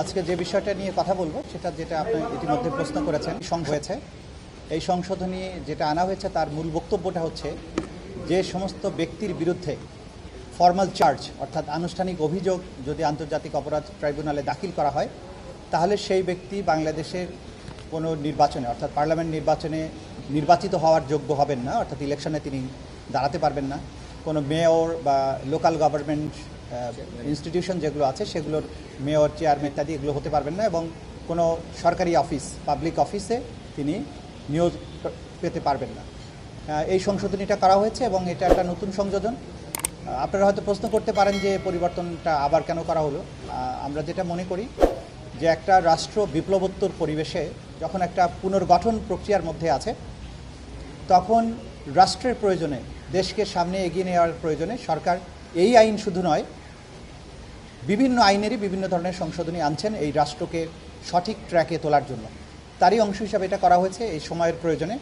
আজকে যে বিষয়টা নিয়ে কথা বলব, সেটা যেটা আপনি ইতিমধ্যে প্রশ্ন করেছেন সং হয়েছে। এই সংশোধনী যেটা আনা হয়েছে, তার মূল বক্তব্যটা হচ্ছে যে সমস্ত ব্যক্তির বিরুদ্ধে ফর্মাল চার্জ অর্থাৎ আনুষ্ঠানিক অভিযোগ যদি আন্তর্জাতিক অপরাধ ট্রাইব্যুনালে দাখিল করা হয়, তাহলে সেই ব্যক্তি বাংলাদেশের কোনো নির্বাচনে, অর্থাৎ পার্লামেন্ট নির্বাচনে নির্বাচিত হওয়ার যোগ্য হবেন না, অর্থাৎ ইলেকশনে তিনি দাঁড়াতে পারবেন না। কোনো মেয়র বা লোকাল গভর্নমেন্ট ইনস্টিটিউশন যেগুলো আছে সেগুলোর মেয়র চেয়ারম্যান ইত্যাদি এগুলো হতে পারবেন না এবং কোনো সরকারি অফিস পাবলিক অফিসে তিনি নিয়োগ পেতে পারবেন না। এই সংশোধনীটা করা হয়েছে এবং এটা একটা নতুন সংযোজন। আপনারা হয়তো প্রশ্ন করতে পারেন যে পরিবর্তনটা আবার কেন করা হলো। আমরা যেটা মনে করি যে একটা রাষ্ট্র বিপ্লবোত্তর পরিবেশে যখন একটা পুনর্গঠন প্রক্রিয়ার মধ্যে আছে, তখন রাষ্ট্রের প্রয়োজনে দেশকে সামনে এগিয়ে নেওয়ার প্রয়োজনে সরকার এই আইন শুধু নয় বিভিন্ন আইনেরই বিভিন্ন ধরনের সংশোধনী আনছেন এই রাষ্ট্রকে সঠিক ট্র্যাকে তোলার জন্য। তারই অংশ হিসাবে এটা করা হয়েছে এই সময়ের প্রয়োজনে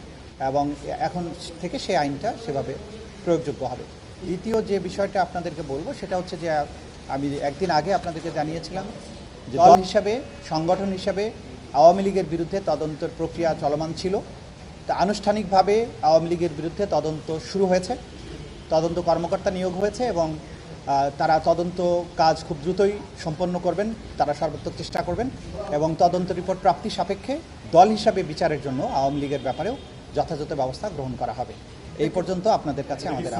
এবং এখন থেকে সেই আইনটা সেভাবে প্রয়োগযোগ্য হবে। দ্বিতীয় যে বিষয়টা আপনাদেরকে বলব সেটা হচ্ছে যে আমি একদিন আগে আপনাদেরকে জানিয়েছিলাম যে দল হিসাবে সংগঠন হিসাবে আওয়ামী লীগের বিরুদ্ধে তদন্তের প্রক্রিয়া চলমান ছিল। তা আনুষ্ঠানিকভাবে আওয়ামী লীগের বিরুদ্ধে তদন্ত শুরু হয়েছে তদন্ত কর্মকর্তা নিয়োগ হয়েছে এবং তারা তদন্ত কাজ খুব দ্রুতই সম্পন্ন করবেন, তারা সর্বোত্তর চেষ্টা করবেন এবং তদন্ত রিপোর্ট প্রাপ্তি সাপেক্ষে দল হিসাবে বিচারের জন্য আওয়ামী লীগের ব্যাপারেও যথাযথ ব্যবস্থা গ্রহণ করা হবে এই পর্যন্ত আপনাদের কাছে আমাদের।